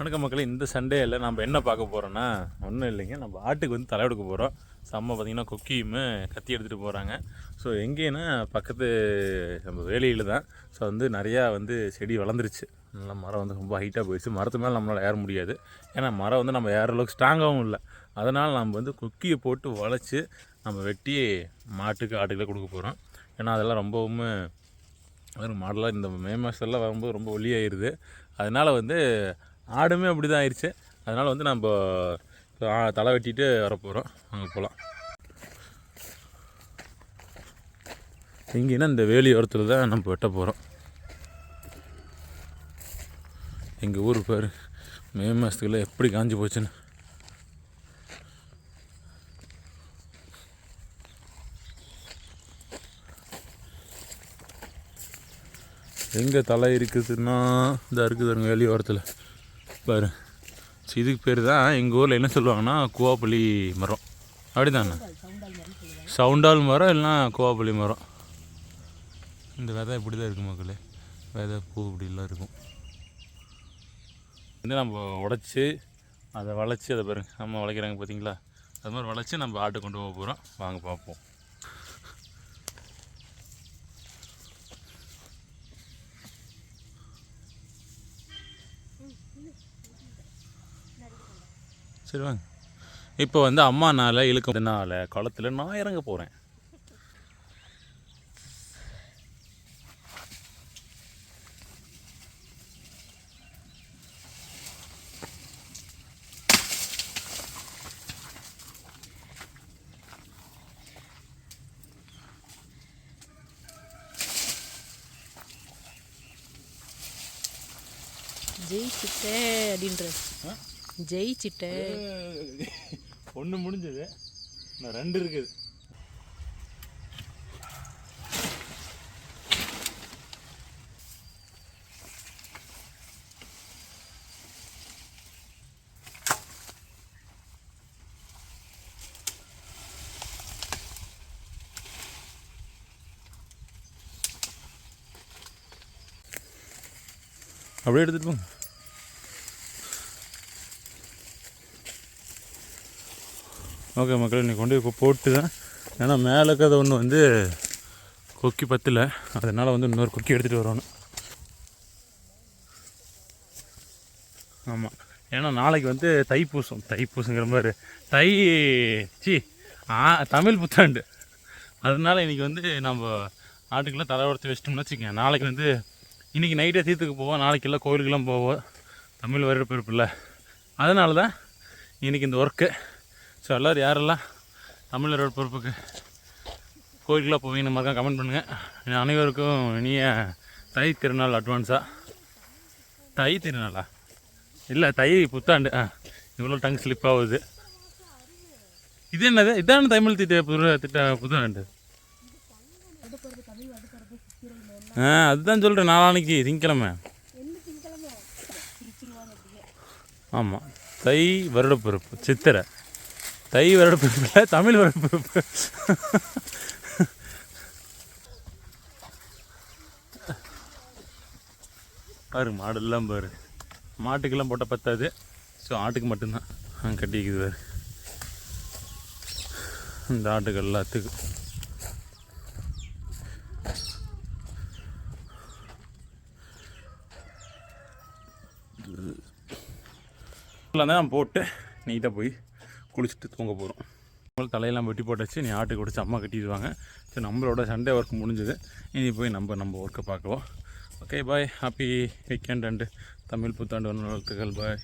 வணக்கம் மக்களே இந்த சண்டேயில் நம்ம என்ன பார்க்க போகிறோன்னா ஒன்றும் இல்லைங்க. நம்ம ஆட்டுக்கு வந்து தலை எடுக்க போகிறோம் செம்ம பார்த்திங்கன்னா கொக்கியும் கத்தி எடுத்துகிட்டு போகிறாங்க ஸோ எங்கேன்னா பக்கத்து நம்ம வேலையில் தான். ஸோ வந்து நிறையா வந்து செடி வளர்ந்துருச்சு. நல்லா மரம் வந்து ரொம்ப ஹைட்டாக போயிடுச்சு. மரத்து மேலே நம்மளால் ஏற முடியாது. ஏன்னா மரம் வந்து நம்ம ஏற அளவுக்கு ஸ்ட்ராங்காகவும் இல்லை. அதனால் நம்ம வந்து கொக்கியை போட்டு வளைச்சி நம்ம வெட்டி மாட்டுக்கு ஆட்டுக்கெல்லாம் கொடுக்க போகிறோம் ஏன்னா அதெல்லாம் ரொம்பவும் வெறும் மாடலாக இந்த மே மாதத்துலாம் வரும்போது ரொம்ப ஒல்லியாயிருது. அதனால் வந்து ஆடுமே அப்படி தான் ஆயிடுச்சு அதனால் வந்து நம்ம தலை வெட்டிட்டு வரப்போகிறோம் அங்கே போகலாம் எங்கேன்னா இந்த வேலி ஓரத்தில் தான் நம்ம வெட்ட போகிறோம் எங்கள் ஊர் பேர் மே மாதத்துக்குள்ள எப்படி காஞ்சி போச்சுன்னு. எங்கே தலை இருக்குதுன்னா இந்த இருக்குது வேலி ஓரத்தில். பாரு. ஸோ இதுக்கு பேர் தான் எங்கள் ஊரில் என்ன சொல்லுவாங்கன்னா கோவாப்பள்ளி மரம். அப்படி தானே சவுண்டால் மரம் இல்லைன்னா கோவாப்பள்ளி மரம். இந்த விதை இப்படி தான் இருக்கும் மக்களே. விதை பூ இப்படிலாம் இருக்கும். வந்து நம்ம உடச்சி அதை வளைச்சி அதை பாருங்க. நம்ம வளைக்கிறாங்க பார்த்தீங்களா? அது மாதிரி வளைச்சி நம்ம ஆட்டை கொண்டு போக போகிறோம் வாங்க பார்ப்போம். சரி வாங்க இப்போ வந்து அம்மானால இழுக்கிறதுனால குளத்துல நான் இறங்க போகிறேன் ஜெயிச்சிட்டே அப்படின்ற ஜெயிச்சிட்டே. ஒன்று முடிஞ்சது. இன்னும் ரெண்டு இருக்குது. அப்படியே எடுத்துட்டு போங்க ஓகே மக்கள் இன்னைக்கு கொண்டு இப்போ போட்டு தான் ஏன்னா மேலே இருக்கிறத ஒன்று வந்து கொக்கி பத்தல. அதனால் வந்து இன்னொரு கொக்கி எடுத்துகிட்டு வரணும். ஆமாம் ஏன்னா நாளைக்கு வந்து தைப்பூசம். தைப்பூசங்கிற மாதிரி. தை சி ஆ தமிழ் புத்தாண்டு. அதனால இன்றைக்கி வந்து நம்ம ஆட்டுக்கெல்லாம் தலை உடச்சி வச்சிட்டோம்னு வச்சுக்கோங்க. நாளைக்கு வந்து இன்றைக்கி நைட்டே தீர்த்துக்கு போவோம். நாளைக்கெல்லாம் கோயிலுக்கெல்லாம் போவோம். தமிழ் வருடப்பிறப்பு இல்லை அதனால தான் இன்றைக்கி இந்த ஒர்க்கு ஸோ எல்லோரும் யாரெல்லாம் தமிழரோட பொறுப்புக்கு கோயிலுக்குலாம் போவீங்க மறக்காம கமெண்ட் பண்ணுங்கள் அனைவருக்கும் இனிய தை திருநாள் அட்வான்ஸாக தை திருநாளா? இல்லை தை புத்தாண்டு. ஆ இவ்வளோ டங் ஸ்லிப் ஆகுது. இது என்னது? இதான தமிழ் திட்ட புது திட்ட புத்தாண்டு? ஆ அதுதான் சொல்கிறேன் நாளான்னைக்கு திங்கக்கிழமை. ஆமாம் தை வருடப்பிறப்பு சித்திரை. தை வருடப்பிறப்பு இல்லை தமிழ் வருடப்பிறப்பு. பாரு மாடெல்லாம் பாரு. மாட்டுக்கெல்லாம் போட்டால் பத்தாது. ஸோ ஆட்டுக்கு மட்டும்தான். ஆ கட்டிக்குது பாரு. இந்த ஆட்டுக்கு எல்லாத்துக்கும். தான் போட்டு நீட்டாக போய் குளிச்சுட்டு தூங்க போகிறோம் நம்மளும் தலையெல்லாம் வெட்டி போட்டாச்சு நீ ஆட்டுக்கு பிடிச்சி அம்மா கட்டிடுவாங்க. ஸோ நம்மளோட சண்டே ஒர்க் முடிஞ்சது. இனி போய் நம்ம நம்ம ஒர்க்கை பார்க்குவோம் okay bye happy weekend and Tamil புத்தாண்டு வாழ்த்துக்கள். பாய்